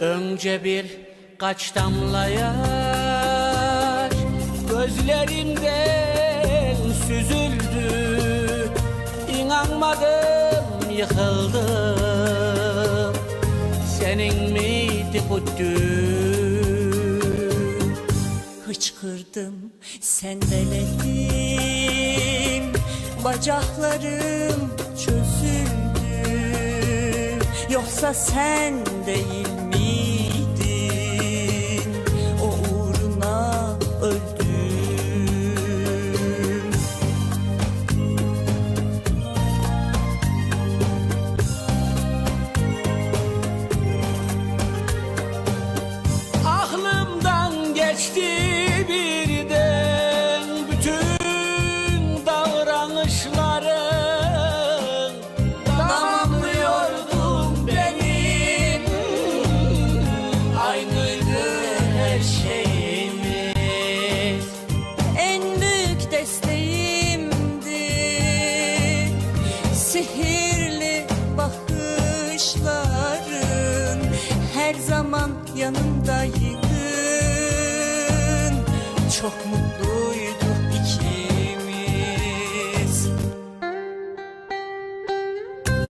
görünce bir kaç damla yaş Gözlerimden süzüldü. İnanmadım yıkıldım Senin miydi bu düğün? Hıçkırdım sendeledim. Bacaklarım çözüldü. Yoksa sen değil geçti birden bütün davranışların Tamamlıyordum benim aynıydı her şeyimiz En büyük desteğimdi. Sihirli bakışların Her zaman yanımdaydın Çok mutlu